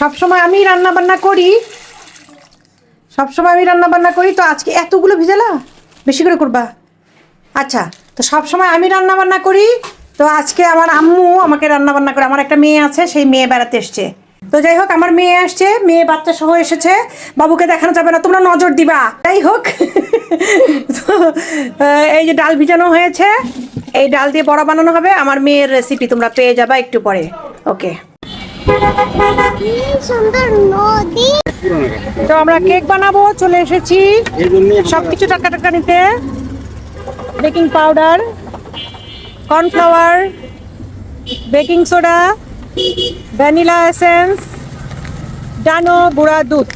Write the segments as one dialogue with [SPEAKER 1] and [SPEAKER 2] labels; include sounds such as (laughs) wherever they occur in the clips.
[SPEAKER 1] সব সময় আমি রান্না বান্না করি। সব সময় আমি রান্না বান্না করি, তো আজকে এতগুলো ভিজালা? বেশি করে করবা? আচ্ছা তো সব সময় আমি রান্না বান্না করি, তো আজকে আমার আম্মু আমাকে রান্না বান্না করে, আমার একটা মেয়ে আছে, সেই মেয়ে বেড়াতে এসছে। তো যাই হোক, আমার মেয়ে আসছে, মেয়ে বাচ্চা সহ এসেছে। বাবুকে দেখানো যাবে না, তোমরা নজর দিবা। যাই হোক (laughs) এই যে ডাল ভিজানো হয়েছে, এই ডাল দিয়ে বড়া বানানো হবে। আমার মেয়ের রেসিপি তোমরা পেয়ে যাবা একটু পরে। ওকে তো আমরা কেক বানাবো, চলে এসেছি। সব কিছু টাকা টাকা নিতে। Baking powder, cornflour, baking soda, vanilla essence, ডানো বুড়া দুধ।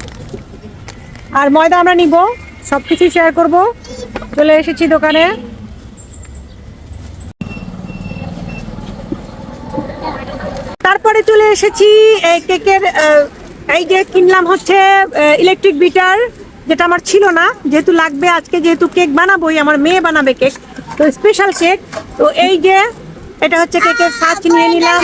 [SPEAKER 1] আর ময়দা আমরা নিব সব কিছু শেয়ার করব। চলে এসেছি দোকানে। তারপরে চলে এসেছি এই কেকের এই যে কিনলাম হচ্ছে ইলেকট্রিক বিটার যেটা আমার ছিল না, যেহেতু লাগবে, আজকে যেহেতু কেক বানাবোই, আমার মেয়ে বানাবে কেক, তো স্পেশাল কেক, তো এই যে, এটা হচ্ছে কেকের সাজ নিয়ে নিলাম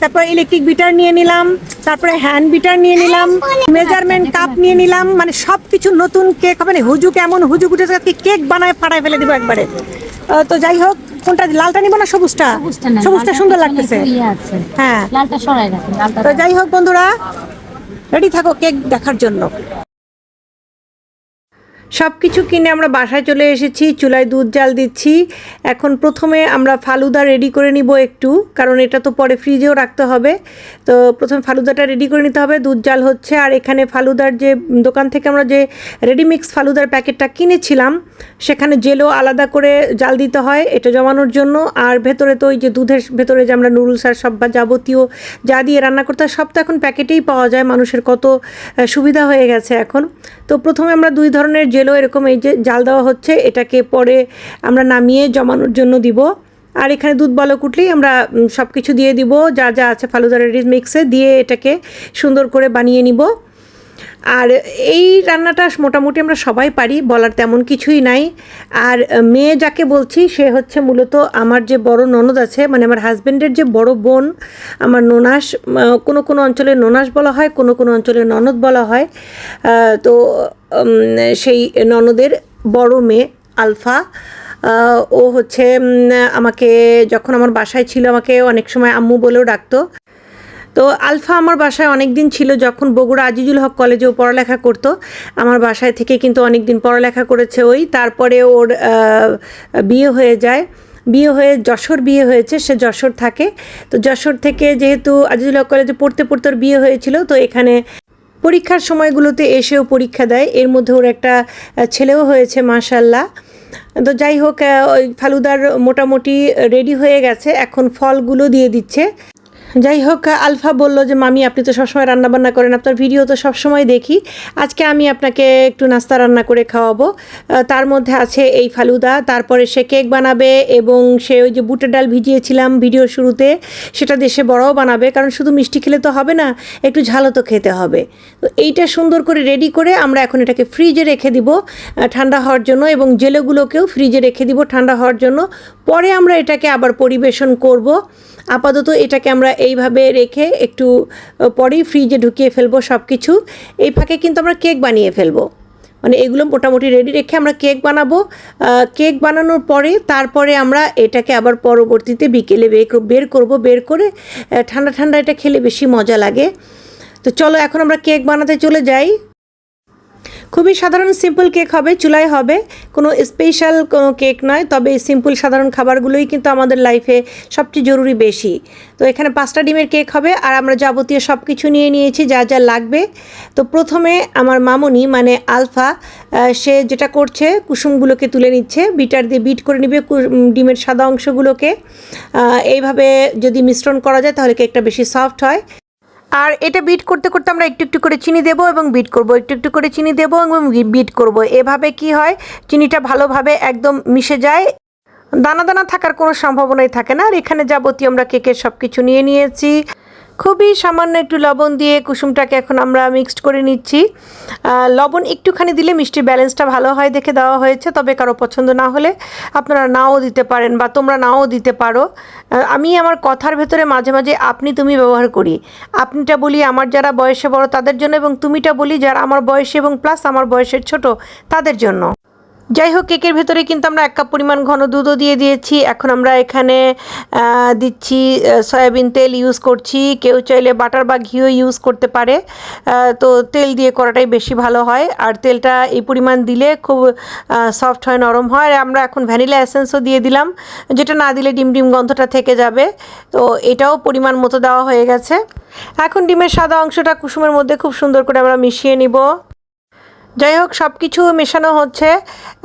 [SPEAKER 1] তারপরে ইলেকট্রিক বিটার নিয়ে নিলাম, তারপরে হ্যান্ড বিটার নিয়ে নিলাম মেজারমেন্ট কাপ নিয়ে নিলাম মানে সব কিছু নতুন কেক হবে না হুজুক এমন হুজুক উঠেছে কেক বানায়, ফাটায় ফেলে দিব একবারে। তো যাই হোক কোনটা লালটা নিব না সবুজটা?
[SPEAKER 2] সবুজটা
[SPEAKER 1] সুন্দর লাগতেছে। হ্যাঁ।
[SPEAKER 2] লালটা সরাই রাখুন
[SPEAKER 1] তো যাই হোক বন্ধুরা রেডি থাকো কেক দেখার জন্য। সব কিছু কিনে আমরা বাসায় চলে এসেছি, চুলায় দুধ জাল দিচ্ছি। এখন প্রথমে আমরা ফালুদা রেডি করে নিব একটু, কারণ এটা তো পরে ফ্রিজেও রাখতে হবে। তো প্রথমে ফালুদাটা রেডি করে নিতে হবে, দুধ জাল হচ্ছে। আর এখানে ফালুদার যে দোকান থেকে আমরা যে রেডিমিক্স ফালুদার প্যাকেটটা কিনেছিলাম, সেখানে জেলও আলাদা করে জাল দিতে হয়, এটা জমানোর জন্য। আর ভেতরে তো ওই যে দুধের ভেতরে যে আমরা নুডলস আর সব বা যাবতীয় যা দিয়ে রান্না করতে হয়, সব তো এখন প্যাকেটেই পাওয়া যায়। মানুষের কত সুবিধা হয়ে গেছে এখন। তো প্রথমে আমরা দুই ধরনের জেলও এরকম এই যে জাল দেওয়া হচ্ছে, এটাকে পরে আমরা নামিয়ে জমানোর জন্য দিব। আর এখানে দুধ বলক উঠলেই আমরা সব কিছু দিয়ে দিব, যা যা আছে ফালুদা রেডি মিক্সে দিয়ে এটাকে সুন্দর করে বানিয়ে নিব। আর এই রান্নাটা মোটামুটি আমরা সবাই পারি, বলার তেমন কিছুই নাই। আর মেয়ে যাকে বলছি, সে হচ্ছে মূলত আমার যে বড় ননদ আছে মানে আমার হাজব্যান্ডের যে বড় বোন, আমার ননাস কোনো কোনো অঞ্চলে ননাস বলা হয়, কোনো কোনো অঞ্চলে ননদ বলা হয়। তো সেই ননদের বড় মেয়ে আলফা ও হচ্ছে আমাকে যখন আমার বাসায় ছিল, আমাকে অনেক সময় আম্মু বলেও ডাকতো। তো আলফা আমার বাসায় অনেক দিন ছিল, যখন বগুড়া আজিজুল হক কলেজেও পড়ালেখা করতো। আমার বাসায় থেকে কিন্তু অনেক দিন পড়ালেখা করেছে ওই। তারপরে ওর বিয়ে হয়ে যায়। বিয়ে হয়ে, যশোর বিয়ে হয়েছে, সে যশোর থাকে। তো যশোর থেকে যেহেতু আজিজুল হক কলেজে পড়তে পড়তে ওর বিয়ে হয়েছিল, তো এখানে পরীক্ষার সময়গুলোতে এসেও পরীক্ষা দেয়। এর মধ্যে ওর একটা ছেলেও হয়েছে মাশাল্লাহ তো যাই হোক ওই ফালুদার মোটামুটি রেডি হয়ে গেছে। এখন ফলগুলো দিয়ে দিচ্ছে। যাই হোক আলফা বলল যে, মামি, আপনি তো সবসময় রান্না বান্না করেন, আপনার ভিডিও তো সবসময় দেখি। আজকে আমি আপনাকে একটু নাস্তা রান্না করে খাওয়াবো। তার মধ্যে আছে এই ফালুদা। তারপরে সে কেক বানাবে এবং সে ওই যে বুটের ডাল ভিজিয়েছিলাম ভিডিও শুরুতে, সেটা দেশে বড়াও বানাবে, কারণ শুধু মিষ্টি খেলে তো হবে না, একটু ঝালও তো খেতে হবে। তো এইটা সুন্দর করে রেডি করে আমরা এখন এটাকে ফ্রিজে রেখে দিব ঠান্ডা হওয়ার জন্য এবং জেলেগুলোকেও ফ্রিজে রেখে দিব ঠান্ডা হওয়ার জন্য। পরে আমরা এটাকে আবার পরিবেশন করব। আপাতত এটাকে আমরা এইভাবে রেখে একটু পরেই ফ্রিজে ঢুকিয়ে ফেলব সব কিছু এই ফাঁকে কিন্তু আমরা কেক বানিয়ে ফেলব। মানে এগুলো মোটামুটি রেডি রেখে আমরা কেক বানাবো। কেক বানানোর পরে তারপরে আমরা এটাকে আবার পরবর্তীতে বিকেলে বের বের করব, বের করে ঠান্ডা ঠান্ডা এটা খেলে বেশি মজা লাগে। তো চলো এখন আমরা কেক বানাতে চলে যাই। খুবই সাধারণ সিম্পল কেক হবে, চুলায় হবে। কোনো স্পেশাল কোনো কেক নয়, তবে এই সিম্পল সাধারণ খাবারগুলোই কিন্তু আমাদের লাইফে সবচেয়ে জরুরি বেশি। তো এখানে পাঁচটা ডিমের কেক হবে, আর আমরা যাবতীয় সব কিছু নিয়ে নিয়েছি, যা যা লাগবে। তো প্রথমে আমার মামুনি মানে আলফা সে যেটা করছে, কুসুমগুলোকে তুলে নিচ্ছে, বিটার দিয়ে বিট করে নিবে ডিমের সাদা অংশগুলোকে। এইভাবে যদি মিশ্রণ করা যায়, তাহলে কেকটা বেশি সফট হয়। আর এটা বিট করতে করতে আমরা একটু একটু করে চিনি দেবো এবং বিট করব, একটু একটু করে চিনি দেবো এবং বিট করব। এভাবে কি হয়? চিনিটা ভালোভাবে একদম মিশে যায়। দানা দানা থাকার কোনো সম্ভাবনাই থাকে না। আর এখানে যাবতীয় আমরা কেকের সব কিছু নিয়ে নিয়েছি। খুবই সামান্য একটু লবণ দিয়ে কুসুমটাকে এখন আমরা মিক্সড করে নিচ্ছি। লবণ একটুখানি দিলে মিষ্টির ব্যালেন্সটা ভালো হয় দেখে দেওয়া হয়েছে, তবে কারও পছন্দ না হলে আপনারা নাও দিতে পারেন বা তোমরা নাও দিতে পারো। আমি আমার কথার ভেতরে মাঝে মাঝে আপনি তুমি ব্যবহার করি। আপনিটা বলি আমার যারা বয়সে বড় তাদের জন্য এবং তুমিটা বলি যারা আমার বয়সে এবং প্লাস আমার বয়সের ছোট তাদের জন্য। যাই হোক কেকের ভেতরে কিন্তু আমরা এক কাপ পরিমাণ ঘন দুধও দিয়ে দিয়েছি। এখন আমরা এখানে দিচ্ছি সয়াবিন তেল ইউজ করছি। কেউ চাইলে বাটার বা ঘিও ইউজ করতে পারে। তো তেল দিয়ে করাটাই বেশি ভালো হয়। আর তেলটা এই পরিমাণ দিলে খুব সফট হয়, নরম হয়। আর আমরা এখন ভ্যানিলা এসেন্সও দিয়ে দিলাম। যেটা না দিলে ডিম ডিম গন্ধটা থেকে যাবে। তো এটাও পরিমাণ মতো দেওয়া হয়ে গেছে। এখন ডিমের সাদা অংশটা কুসুমের মধ্যে খুব সুন্দর করে আমরা মিশিয়ে নিব। যাই হোক সব কিছু মেশানো হচ্ছে।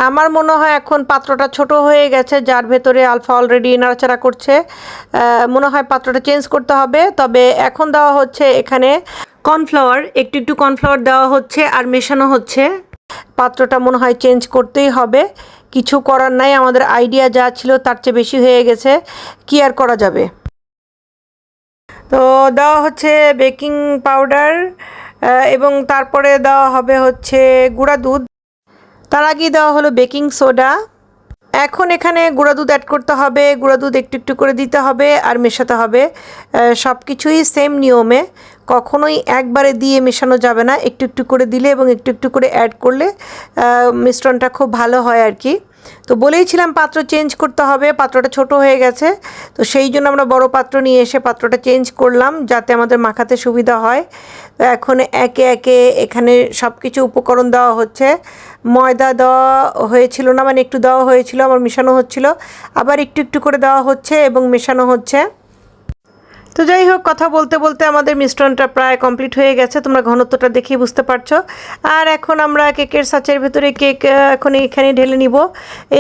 [SPEAKER 1] আমার মনে হয় এখন পাত্রটা ছোট হয়ে গেছে, যার ভেতরে আলফা অলরেডি নাড়াচাড়া করছে। মনে হয় পাত্রটা চেঞ্জ করতে হবে। তবে এখন দেওয়া হচ্ছে এখানে কর্নফ্লাওয়ার একটু একটু কর্নফ্লাওয়ার দেওয়া হচ্ছে আর মেশানো হচ্ছে। পাত্রটা মনে হয় চেঞ্জ করতেই হবে। কিছু করার নাই, আমাদের আইডিয়া যা ছিল তার চেয়ে বেশি হয়ে গেছে। কি আর করা যাবে? তো দেওয়া হচ্ছে বেকিং পাউডার এবং তারপরে দেওয়া হবে হচ্ছে গুঁড়া দুধ। তার আগেই দেওয়া হলো বেকিং সোডা। এখন এখানে গুঁড়া দুধ অ্যাড করতে হবে, গুঁড়া দুধ একটু একটু করে দিতে হবে আর মেশাতে হবে। সব কিছুই সেম নিয়মে, কখনোই একবারে দিয়ে মেশানো যাবে না। একটু একটু করে দিলে এবং একটু একটু করে অ্যাড করলে মিশ্রণটা খুব ভালো হয় আর কি। তো বলেইছিলাম পাত্র চেঞ্জ করতে হবে, পাত্রটা ছোট হয়ে গেছে। তো সেই জন্য আমরা বড় পাত্র নিয়ে এসে পাত্রটা চেঞ্জ করলাম, যাতে আমাদের মাখাতে সুবিধা হয়। তো এখন একে একে এখানে সব কিছু উপকরণ দেওয়া হচ্ছে। ময়দা দেওয়া হয়েছিল না মানে একটু দেওয়া হয়েছিল, আমার মেশানো হচ্ছিল। আবার একটু একটু করে দেওয়া হচ্ছে এবং মেশানো হচ্ছে। তো যাই হোক, কথা বলতে বলতে আমাদের মিশ্রণটা প্রায় কমপ্লিট হয়ে গেছে। তোমরা ঘনত্বটা দেখেই বুঝতে পারছ। আর এখন আমরা কেকের সাচের ভেতরে কেক এখন এখানে ঢেলে নিব।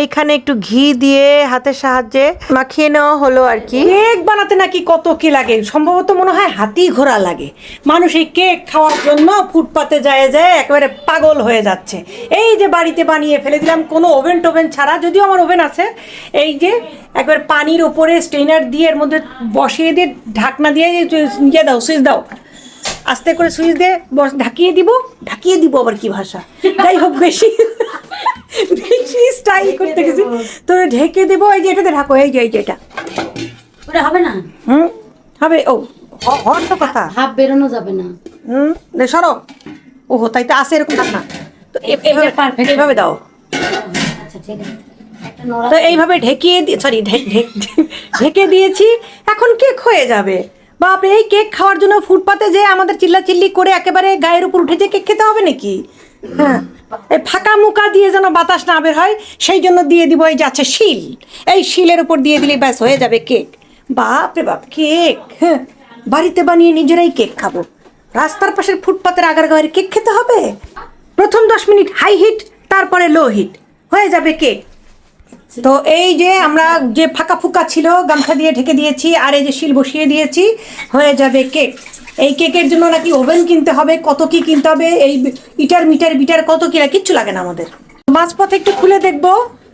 [SPEAKER 1] এইখানে একটু ঘি দিয়ে হাতের সাহায্যে মাখিয়ে নেওয়া হলো আর কি।
[SPEAKER 2] কেক বানাতে নাকি কত কি লাগে? সম্ভবত মনে হয় হাতি ঘোড়া লাগে। মানুষ এই কেক খাওয়ার জন্য ফুটপাতে যায় যায় একেবারে পাগল হয়ে যাচ্ছে। এই যে বাড়িতে বানিয়ে ফেলে দিলাম, কোনো ওভেন টোভেন ছাড়া, যদিও আমার ওভেন আছে, এই যে একবার পানির ওপরে স্টেইনার দিয়ে এর মধ্যে বসিয়ে দিয়ে ঢাকনা দিয়ে ইয়ে দাও সুইচ দাও। আস্তে করে সুইচ দিয়ে বস ঢাকিয়ে দিব ঢাকিয়ে দিব আবার কি ভাষা? যাই হোক বেশি বেশি স্টাইল করতে গেছি। তো ঢেকে দেবো এই যে এটাতে ঢাকো এই যে এই যে এটা।
[SPEAKER 3] ওটা হবে না?
[SPEAKER 2] হুম? হবে ও হ- হওয়ার তো কথা।
[SPEAKER 3] হাফ বেরোনো যাবে না।
[SPEAKER 2] হুম? সরো। ওহো তাই তো আসে এরকম না তো এভাবে
[SPEAKER 3] perfect।
[SPEAKER 2] এইভাবে দাও।
[SPEAKER 3] আচ্ছা ঠিক আছে।
[SPEAKER 2] তো এইভাবে ঢেকিয়ে দিয়ে সরি ঢেকে দিয়েছি, এখন কেক হয়ে যাবে। বাপরে এই কেক খাওয়ার জন্য ফুটপাতে যে আমাদের চিল্লা চিল্লি করে একেবারে গায়ের উপর উঠে যে কেক খেতে হবে নাকি? হ্যাঁ এই ফাঁকা মুকা দিয়ে যেন বাতাস না বের হয়, সেই জন্য দিয়ে দিব এই যাচ্ছে শিল। এই শিলের উপর দিয়ে দিলে ব্যাস, হয়ে যাবে কেক। বাপ রে বাপ, কেক হ্যাঁ বাড়িতে বানিয়ে নিজেরাই কেক খাব। রাস্তার পাশের ফুটপাতের আগার গায়ের কেক খেতে হবে? প্রথম দশ মিনিট হাই হিট, তারপরে লো হিট, হয়ে যাবে কেক। তো এই যে আমরা যে ফাঁকা ফুকা ছিল, গামছা দিয়ে ঢেকে দিয়েছি, আর এই যে শিল বসিয়ে দিয়েছি, হয়ে যাবে কেক। এই কেকের জন্য নাকি ওভেন কিনতে হবে, কত কি কিনতে হবে, এই ইটার মিটার, বিটার কত কি কিচ্ছু লাগে না আমাদের। মাঝপথে একটু খুলে দেখব,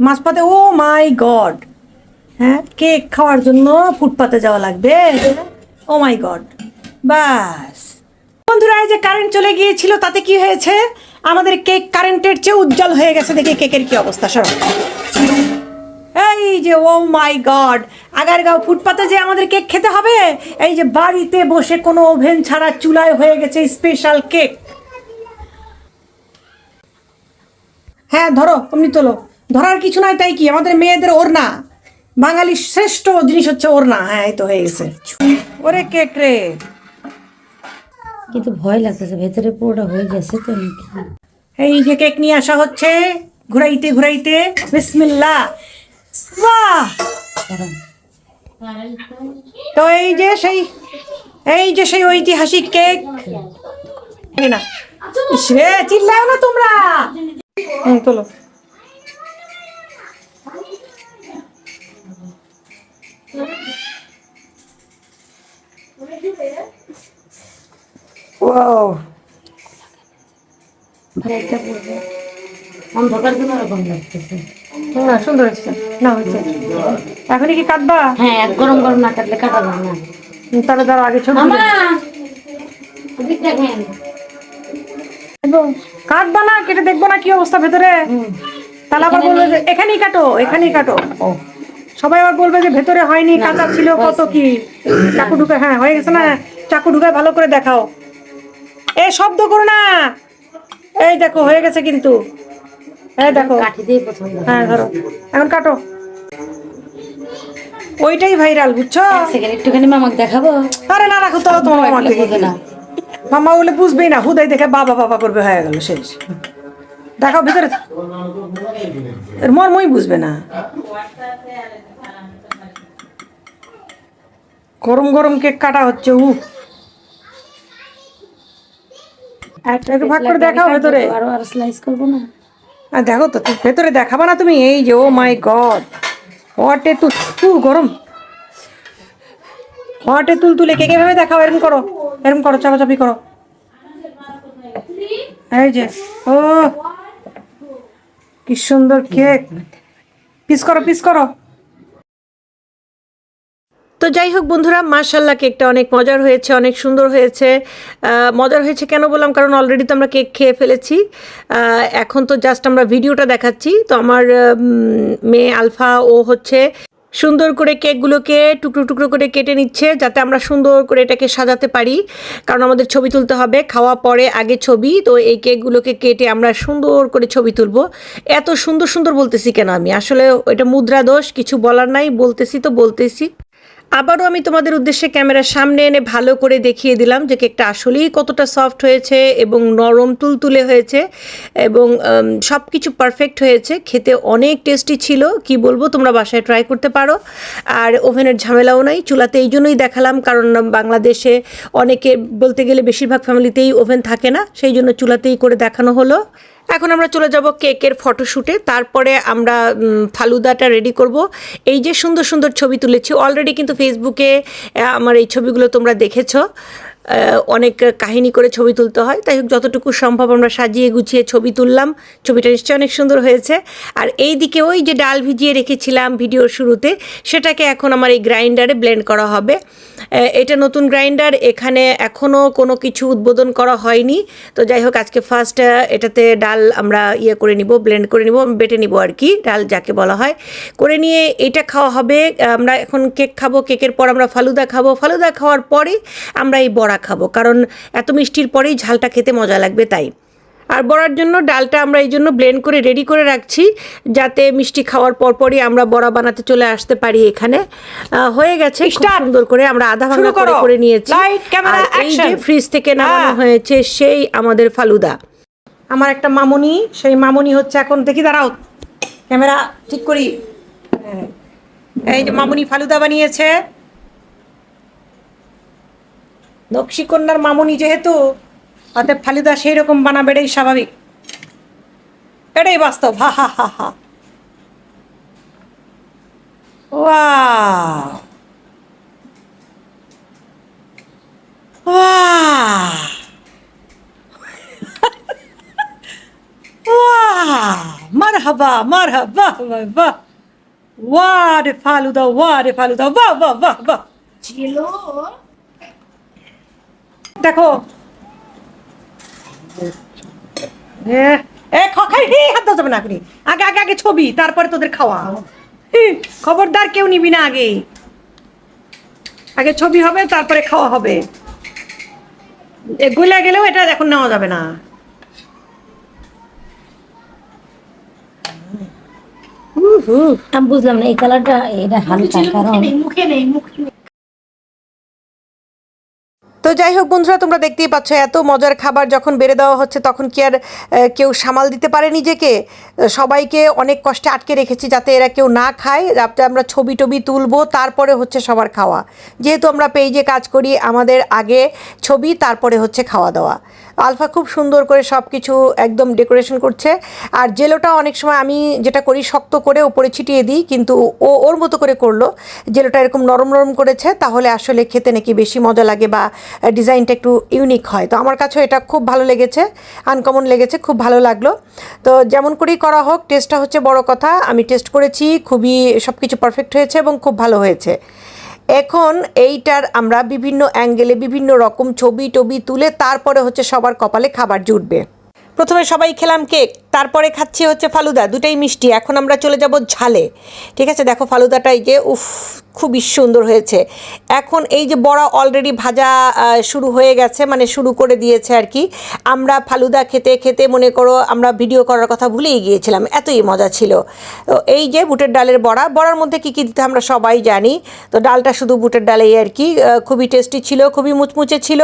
[SPEAKER 2] মাঝপথে, ও মাই গড। হ্যাঁ কেক খাওয়ার জন্য ফুটপাতে যাওয়া লাগবে। ও মাই গড। বাস বন্ধুরা, এই যে কারেন্ট চলে গিয়েছিল, তাতে কি হয়েছে? আমাদের কেক কারেন্টের চেয়ে উজ্জ্বল হয়ে গেছে দেখি কেকের কি অবস্থা সব এই যে ও মাই গড আগারগাঁও ফুটপাতে যে আমাদের কেক খেতে হবে এই যে বাড়িতে বসে কোনো ওভেন ছাড়া চুলায় হয়ে গেছে স্পেশাল কেক। হ্যাঁ ধরো অমনি তোলো। ধরার কিছু নাই তাই কি? আমাদের মেয়েদের ওড়না। বাঙালির শ্রেষ্ঠ জিনিস হচ্ছে ওড়না। হ্যাঁ এই তো হয়ে গেছে। ওরে কেক রে।
[SPEAKER 3] কিন্তু ভয় লাগতেছে ভেতরে পুরোটা হয়ে গেছে তো
[SPEAKER 2] এই যে কেক নিয়ে আসা হচ্ছে ঘুরাইতে ঘুরাইতে। বিসমিল্লা বাহ! তো এই যে সেই, এই যে সেই ঐতিহাসিক কেক। না। রে চিল্লাও না তোমরা! তোলো.
[SPEAKER 3] অন্ধকার কোনো রকম লাগতেছে।
[SPEAKER 2] না সুন্দর হচ্ছে না হচ্ছে এখনই কি কাটবা?
[SPEAKER 3] হ্যাঁ গরম গরম না কাটলে কাটা যাবে না।
[SPEAKER 2] তাহলে আগে
[SPEAKER 3] দেখেন।
[SPEAKER 2] কাটবা না কেটে দেখব না কি অবস্থা ভেতরে। তাহলে আবার বলবে যে এখানেই কাটো এখানেই কাটো। সবাই আবার বলবে যে ভেতরে হয়নি কাঁচা ছিল কত কি? চাকু ঢুকে হ্যাঁ হয়ে গেছে না? চাকু ঢুকে ভালো করে দেখাও। এ শব্দ করো না। এই দেখো হয়ে গেছে কিন্তু। দেখো। হ্যাঁ ধরো। এখন কাটো। ওইটাই ভাইরাল বুঝছ?
[SPEAKER 3] একটুখানি মামাকে দেখাবো?
[SPEAKER 2] আরে না রাখো তো তোমার মামা
[SPEAKER 3] না।
[SPEAKER 2] মামা বলে বুঝবেই না হুদাই দেখে বাবা বাবা করবে হয়ে গেল শেষ। দেখাও ভিতরে। এর মর্মই বুঝবে না। গরম গরম কেক কাটা হচ্ছে উ একটু ভাগ করে দেখাও ভেতরে।
[SPEAKER 3] আরও আরও স্লাইস করব না?
[SPEAKER 2] আর দেখো তো ভেতরে দেখাবা না তুমি? এই যে, ও মাই গড। হটে তুল তুল গরম। হটে তুল তুলে কে কেভাবে দেখাও, এরকম করো এরকম করো, চাপাচাপি করো। এই যে, ও, কি সুন্দর কেক পিস করো পিস করো।
[SPEAKER 1] তো যাই হোক বন্ধুরা মার্শাল্লাহ কেকটা অনেক মজার হয়েছে, অনেক সুন্দর হয়েছে। মজার হয়েছে কেন বললাম? কারণ অলরেডি তো আমরা কেক খেয়ে ফেলেছি। এখন তো জাস্ট আমরা ভিডিওটা দেখাচ্ছি। তো আমার মেয়ে আলফা, ও হচ্ছে সুন্দর করে কেকগুলোকে টুকরো টুকরো করে কেটে নিচ্ছে, যাতে আমরা সুন্দর করে এটাকে সাজাতে পারি। কারণ আমাদের ছবি তুলতে হবে, খাওয়া পরে আগে ছবি। তো এই কেকগুলোকে কেটে আমরা সুন্দর করে ছবি তুলবো। এত সুন্দর সুন্দর বলতেছি কেন আমি? আসলে এটা মুদ্রা দোষ, কিছু বলার নাই, বলতেছি তো বলতেছি। আবারও আমি তোমাদের উদ্দেশ্যে ক্যামেরার সামনে এনে ভালো করে দেখিয়ে দিলাম যে কেকটা আসলেই কতটা সফট হয়েছে এবং নরম তুলতুলে হয়েছে এবং সব কিছু পারফেক্ট হয়েছে। খেতে অনেক টেস্টি ছিল, কি বলব, তোমরা বাসায় ট্রাই করতে পারো। আর ওভেনের ঝামেলাও নাই, চুলাতে এই জন্যই দেখালাম, কারণ বাংলাদেশে অনেকে বলতে গেলে বেশিরভাগ ফ্যামিলিতেই ওভেন থাকে না, সেই জন্য চুলাতেই করে দেখানো হলো। এখন আমরা চলে যাব কেকের ফটোশ্যুটে তারপরে আমরা ফালুদাটা রেডি করব। এই যে সুন্দর সুন্দর ছবি তুলেছি অলরেডি কিন্তু ফেসবুকে আমার এই ছবিগুলো তোমরা দেখেছ। অনেক কাহিনী করে ছবি তুলতে হয়। তাই হোক, যতটুকু সম্ভব আমরা সাজিয়ে গুছিয়ে ছবি তুললাম। ছবিটা নিশ্চয়ই অনেক সুন্দর হয়েছে। আর এই দিকে ওই যে ডাল ভিজিয়ে রেখেছিলাম ভিডিওর শুরুতে, সেটাকে এখন আমার এই গ্রাইন্ডারে ব্লেন্ড করা হবে। এটা নতুন গ্রাইন্ডার, এখানে এখনও কোনো কিছু উদ্বোধন করা হয়নি। তো যাই হোক, আজকে ফার্স্ট এটাতে ডাল আমরা ইয়ে করে নিব ব্লেন্ড করে নিব, বেটে নিব আর কি, ডাল যাকে বলা হয়। করে নিয়ে এটা খাওয়া হবে, আমরা এখন কেক খাব কেকের পর আমরা ফালুদা খাব। ফালুদা খাওয়ার পরে আমরা এই বড়া খাব, কারণ এত মিষ্টির পরেই ঝালটা খেতে মজা লাগবে তাই। আর বড়ার জন্য ডালটা আমরা এই জন্য ব্লেন্ড করে রেডি করে রাখছি যাতে মিষ্টি খাওয়ার পরপরই আমরা বড়া বানাতে চলে আসতে পারি এখানে। হয়ে গেছে. সুন্দর করে আমরা আধা ভাঙা করে
[SPEAKER 2] করে!
[SPEAKER 1] নিয়েছি। আর এই যে ফ্রিজ থেকে নামানো
[SPEAKER 2] হ্যাঁ।
[SPEAKER 1] হয়েছে সেই আমাদের ফালুদা।
[SPEAKER 2] আমার একটা মামনি সেই মামনি হচ্ছে এখন দেখি দাঁড়াও। ক্যামেরা ঠিক করি। এই যে মামনি ফালুদা বানিয়েছে। নকশি কন্যার মামনি যেহেতু অতএব ফালুদা সেই রকম বানাবে এটাই স্বাভাবিক। এটাই বাস্তব হা হা হা হা। বাহ ওয়া রে ফালুদা ওয়া রে ফালুদা বাহ বাহ বাহ বাহ দেখো এ, এ খাই হাত দেওয়া যাবে না আপনি আগে আগে আগে ছবি তারপরে তোদের খাওয়া। খবরদার কেউ নিবি না আগে। আগে ছবি হবে তারপরে খাওয়া হবে। এ গেলেও এটা এখন নেওয়া যাবে না।
[SPEAKER 3] আমি বুঝলাম না এই কালারটা এটা হালকা কারণ
[SPEAKER 4] মুখে নেই মুখে নেই।
[SPEAKER 1] তো যাই হোক বন্ধুরা, তোমরা দেখতেই পাচ্ছ এত মজার খাবার যখন বেড়ে দেওয়া হচ্ছে, তখন কি আর কেউ সামাল দিতে পারে নিজেকে? সবাইকে অনেক কষ্টে আটকে রেখেছি যাতে এরা কেউ না খায়। যাতে আমরা ছবি টবি তুলবো, তারপরে হচ্ছে সবার খাওয়া। যেহেতু আমরা পেজে কাজ করি, আমাদের আগে ছবি, তারপরে হচ্ছে খাওয়া দাওয়া। আলফা খুব সুন্দর করে সব কিছু একদম ডেকোরেশন করছে। আর জেলোটা অনেক সময় আমি যেটা করি শক্ত করে উপরে ছিটিয়ে দিই, কিন্তু ও ওর মতো করে করল। জেলোটা এরকম নরম নরম করেছে, তাহলে আসলে খেতে নাকি বেশি মজা লাগে বা ডিজাইনটা একটু ইউনিক হয়। তো আমার কাছেও এটা খুব ভালো লেগেছে, আনকমন লেগেছে, খুব ভালো লাগল। তো যেমন করেই করা হোক, টেস্টটা হচ্ছে বড় কথা। আমি টেস্ট করেছি, খুবই সব কিছু পারফেক্ট হয়েছে এবং খুব ভালো হয়েছে। এখন এইটার আমরা বিভিন্ন অ্যাঙ্গেলে বিভিন্ন রকম ছবি টবি তুলে তারপরে হচ্ছে সবার কপালে খাবার জুটবে। প্রথমে সবাই খেলাম কেক, তারপরে খাচ্ছি হচ্ছে ফালুদা, দুটাই মিষ্টি, এখন আমরা চলে যাব ঝালে। ঠিক আছে, দেখো ফালুদাটা এই যে, উফ, খুবই সুন্দর হয়েছে। এখন এই যে বড়া অলরেডি ভাজা শুরু হয়ে গেছে মানে শুরু করে দিয়েছে আর কি। আমরা ফালুদা খেতে খেতে মনে করো আমরা ভিডিও করার কথা ভুলেই গিয়েছিলাম, এতই মজা ছিল। তো এই যে বুটের ডালের বড়া, বড়ার মধ্যে কী কী দিতে আমরা সবাই জানি। তো ডালটা শুধু বুটের ডালেই আর কি খুবই টেস্টি ছিল, খুবই মুচমুচে ছিল।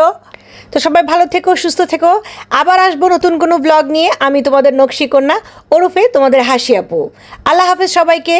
[SPEAKER 1] তো সবাই ভালো থেকো, সুস্থ থেকো। আবার আসব নতুন কোনো ব্লগ নিয়ে। আমি তোমাদের নকশি কন্যা ওরফে তোমাদের হাসি আপু। আল্লাহ হাফেজ সবাইকে।